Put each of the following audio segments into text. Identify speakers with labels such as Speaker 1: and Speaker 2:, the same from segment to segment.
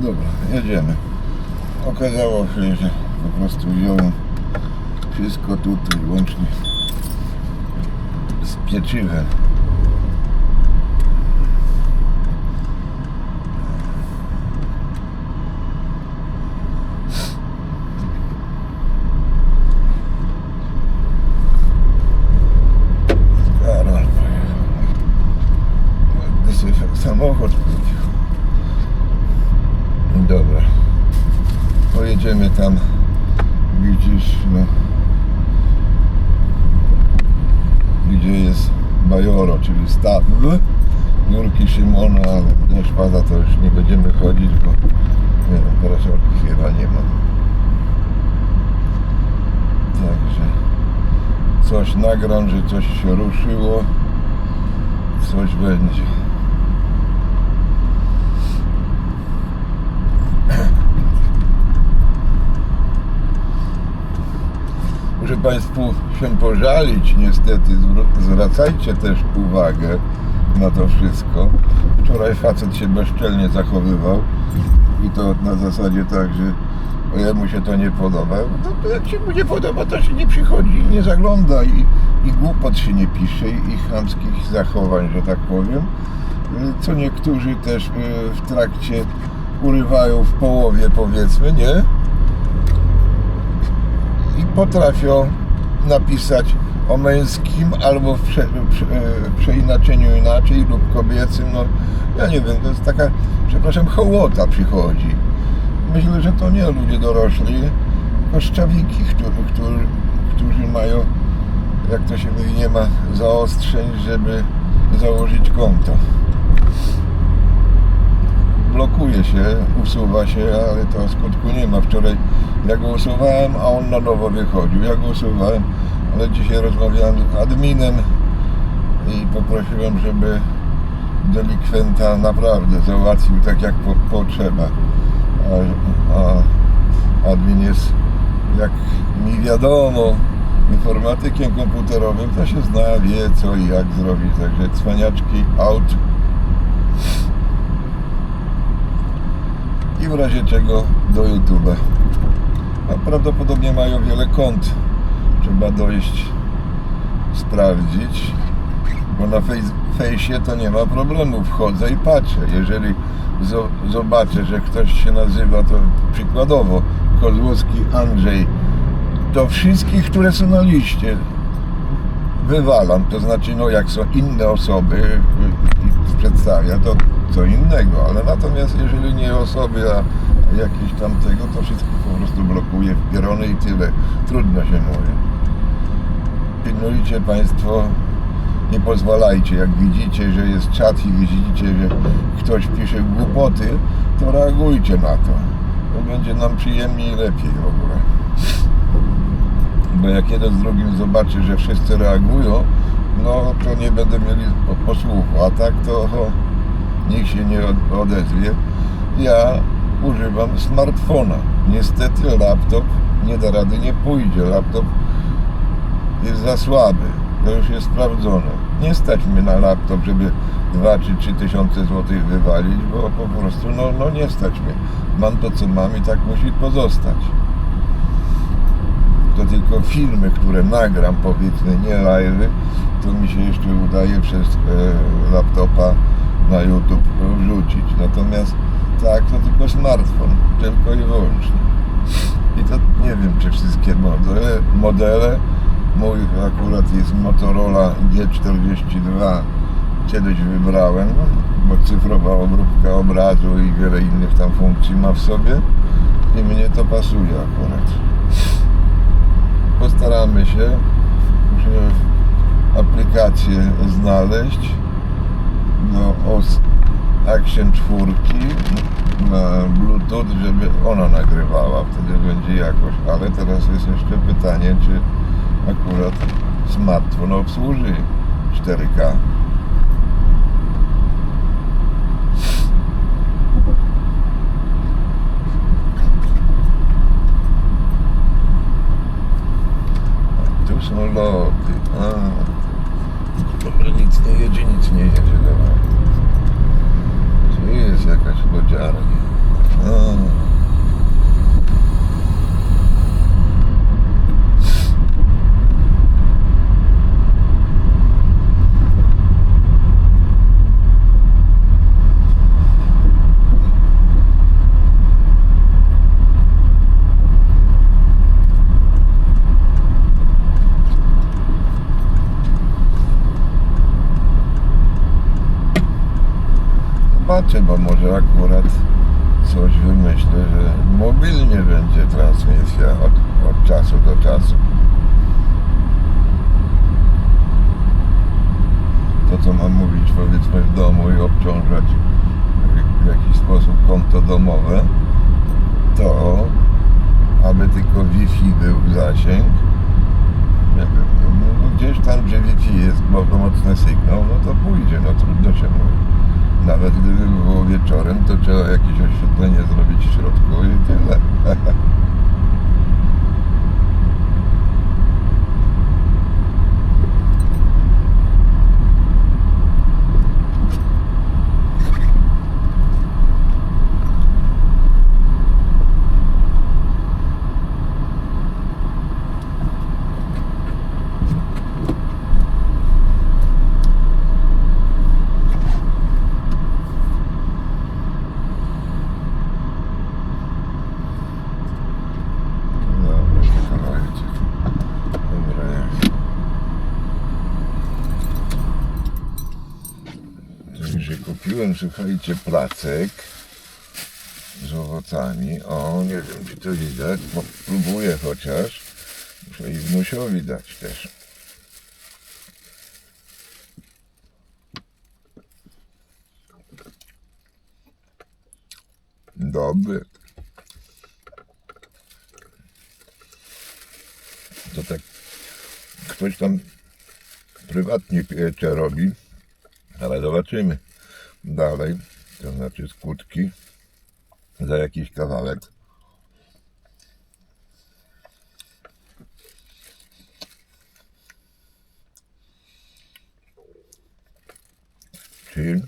Speaker 1: Dobra, jedziemy. Okazało się, że po prostu wziąłem wszystko tutaj, łącznie z pieczywem. Karol pojechał. Ładny sobie samochód kupił. Dobra. Pojedziemy tam, widzisz, no, gdzie jest Bajoro, czyli staw Jurki Szymona, ale deszcz pada, to już nie będziemy chodzić, bo nie wiem, parasolki chyba nie ma. Także coś nagram, że coś się ruszyło, coś będzie. Muszę Państwu się pożalić, niestety, zwr- zwracajcie też uwagę na to wszystko. Wczoraj facet się bezczelnie zachowywał i to na zasadzie tak, że jemu się to nie podoba. No, to jak się mu nie podoba, to się nie przychodzi, nie zagląda i, i głupot się nie pisze i, chamskich zachowań, że tak powiem. Co niektórzy też y, w trakcie urywają w połowie, powiedzmy, nie? Potrafią napisać o męskim albo w prze, prze, e, przeinaczeniu inaczej lub kobiecym. No, ja nie wiem, to jest taka, przepraszam, hołota przychodzi. Myślę, że to nie ludzie dorośli, tylko szczawiki, którzy, którzy, którzy mają, jak to się mówi, nie ma zaostrzeń, żeby założyć konto. Blokuje się, usuwa się, ale to skutku nie ma. Wczoraj ja go usuwałem, a on na nowo wychodził. Ja go usuwałem, ale dzisiaj rozmawiałem z adminem i poprosiłem, żeby delikwenta naprawdę załatwił tak jak po, potrzeba. A, a admin jest, jak mi wiadomo, informatykiem komputerowym, to się zna, wie co i jak zrobić. Także cwaniaczki out. W razie czego do YouTube. A prawdopodobnie mają wiele kont. Trzeba dojść, sprawdzić, bo na fejs- fejsie to nie ma problemu. Wchodzę i patrzę. Jeżeli zo- zobaczę, że ktoś się nazywa, to przykładowo Kozłowski Andrzej, to wszystkich, które są na liście, wywalam, to znaczy no jak są inne osoby y, y, przedstawia, to co innego, ale natomiast jeżeli nie osoby, a jakieś tamtego, to wszystko po prostu blokuje w pierony i tyle. Trudno się mówi. Pilnujcie Państwo, nie pozwalajcie, jak widzicie, że jest czat i widzicie, że ktoś pisze głupoty, to reagujcie na to. To będzie nam przyjemniej i lepiej w ogóle bo jak jeden z drugim zobaczy, że wszyscy reagują, no to nie będę mieli po- posłuchu, a tak to nikt się nie od- odezwie. Ja używam smartfona. Niestety laptop nie da rady, nie pójdzie. Laptop jest za słaby. To już jest sprawdzone. Nie stać mnie na laptop, żeby 2 czy 3 tysiące złotych wywalić, bo po prostu no, no nie stać mnie. Mam to co mam i tak musi pozostać to tylko filmy, które nagram, powiedzmy, nie live, to mi się jeszcze udaje przez e, laptopa na YouTube wrzucić. Natomiast tak, to tylko smartfon, tylko i wyłącznie. I to nie wiem, czy wszystkie modele, modele. Mój akurat jest Motorola G42, kiedyś wybrałem, bo cyfrowa obróbka obrazu i wiele innych tam funkcji ma w sobie. I mnie to pasuje akurat. Postaramy się aplikację znaleźć do OS Action 4 na Bluetooth, żeby ona nagrywała, wtedy będzie jakość. Ale teraz jest jeszcze pytanie, czy akurat smartfon obsłuży 4K. Tu są loty. A, dobra, nic nie jedzie, nic nie jedzie. Dobra. Gdzie jest jakaś lodziarnia? A, zobaczę, bo może akurat coś wymyślę, że mobilnie będzie transmisja od, od czasu do czasu. To co mam mówić powiedzmy w domu i obciążać w jakiś sposób konto domowe, to aby tylko Wi-Fi był zasięg, nie wiem, no, no gdzieś tam gdzie Wi-Fi jest mocny sygnał, no to pójdzie, no trudno się mówi. Nawet gdyby było wieczorem, to trzeba jakieś oświetlenie zrobić w środku i tyle. Dobra, czekajcie. Dobra, jest. Także kupiłem, słuchajcie, placek z owocami. O, nie wiem, czy to widać, próbuję chociaż. Muszę i wnusiowi dać też. Dobry. to tak ktoś tam prywatnie piecze robi, ale zobaczymy dalej, to znaczy skutki za jakiś kawałek. Czyli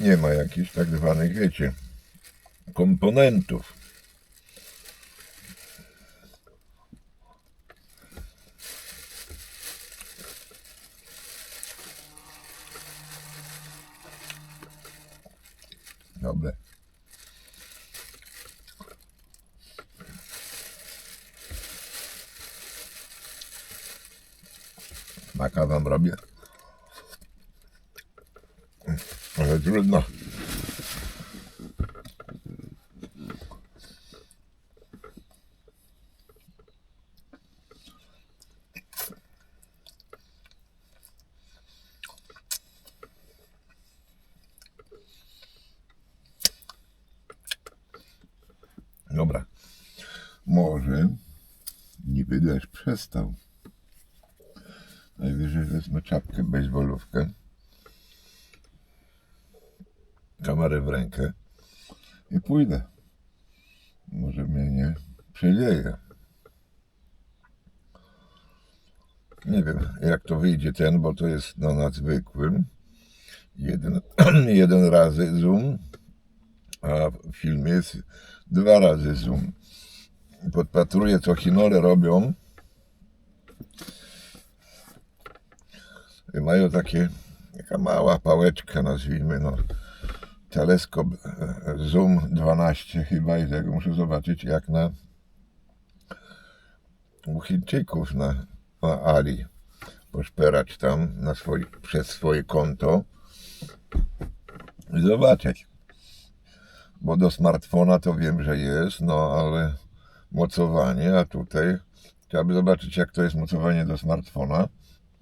Speaker 1: nie ma jakichś tak zwanych, wiecie, komponentów. Dobre. Maka wam robię. Ale trudno. Dobra. Może niby deszcz przestał. Najwyżej wezmę czapkę, bejsbolówkę, kamerę w rękę i pójdę. Może mnie nie przewieje. Nie wiem, jak to wyjdzie ten, bo to jest no, na zwykłym. Jeden, jeden razy zoom, a w filmie jest dwa razy zoom. Podpatruję, co Chinole robią. I mają takie, taka mała pałeczka, nazwijmy, no, teleskop e, zoom 12 chyba i tego muszę zobaczyć, jak na u Chińczyków na, na Ali poszperać tam na swoi, przez swoje konto i zobaczyć bo do smartfona to wiem, że jest, no ale mocowanie, a tutaj by zobaczyć, jak to jest mocowanie do smartfona,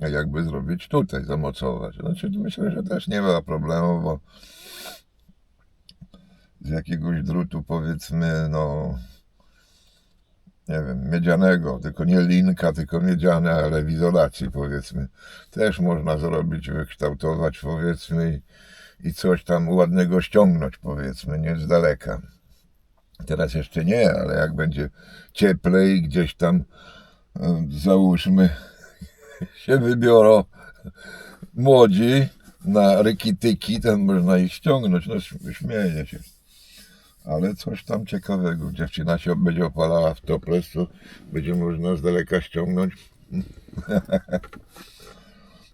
Speaker 1: a jakby zrobić tutaj, zamocować. Znaczy, myślę, że też nie ma problemu, bo z jakiegoś drutu, powiedzmy, no, nie wiem, miedzianego, tylko nie linka, tylko miedziane, ale w izolacji, powiedzmy, też można zrobić, wykształtować, powiedzmy, i, coś tam ładnego ściągnąć, powiedzmy, nie z daleka. Teraz jeszcze nie, ale jak będzie cieplej, gdzieś tam, e, załóżmy, się wybiorą młodzi na rykityki, tam można ich ściągnąć, no śmieję się. Ale coś tam ciekawego. Dziewczyna się będzie opalała w toples, to będzie można z daleka ściągnąć.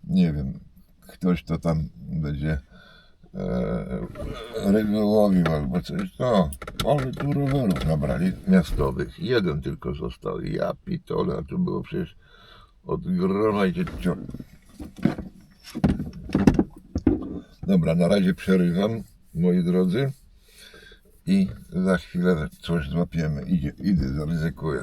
Speaker 1: Nie wiem, ktoś to tam będzie e, ryby łowił albo coś. No, ale tu rowerów nabrali miastowych. Jeden tylko został. Ja pitole, a tu było przecież od grona i Dobra, na razie przerywam. moi drodzy. I za chwilę coś złapiemy. Idzie, idę, zaryzykuję.